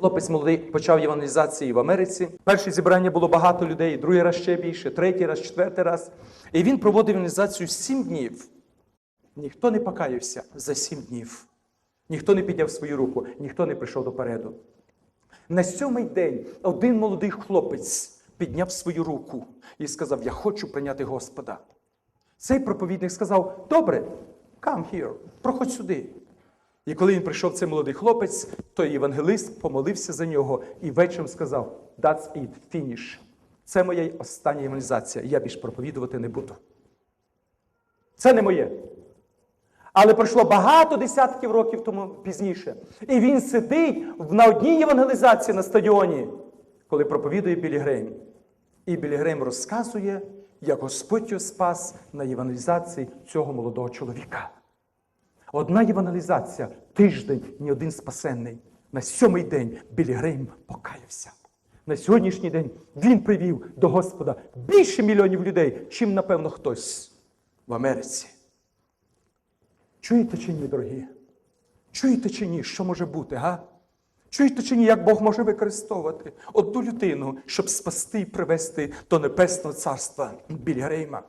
Хлопець молодий почав євангелізації в Америці. Перше зібрання було багато людей, другий раз ще більше, третій раз, четвертий раз. І він проводив евангелізацію сім днів. Ніхто не покаявся за сім днів. Ніхто не підняв свою руку, ніхто не прийшов допереду. На сьомий день один молодий хлопець підняв свою руку і сказав: Я хочу прийняти Господа. Цей проповідник сказав: Добре, come here, проходь сюди. І коли він прийшов цей молодий хлопець, той євангелист помолився за нього і вечором сказав: That's it, finish. Це моя остання євангелізація. Я більш проповідувати не буду. Це не моє. Але пройшло багато десятків років тому пізніше. І він сидить на одній євангелізації на стадіоні, коли проповідує Білі Грейм. І Білі Грейм розказує, як Господь його спас на євангелізації цього молодого чоловіка. Одна євангелізація, тиждень, ні один спасенний. На сьомий день Білі Грейм покаявся. На сьогоднішній день він привів до Господа більше мільйонів людей, чим, напевно, хтось в Америці. Чуєте чи ні, дорогі? Чуєте чи ні, що може бути, га? Чуєте чи ні, як Бог може використовувати одну людину, щоб спасти і привести до Небесного Царства Білі Грейма?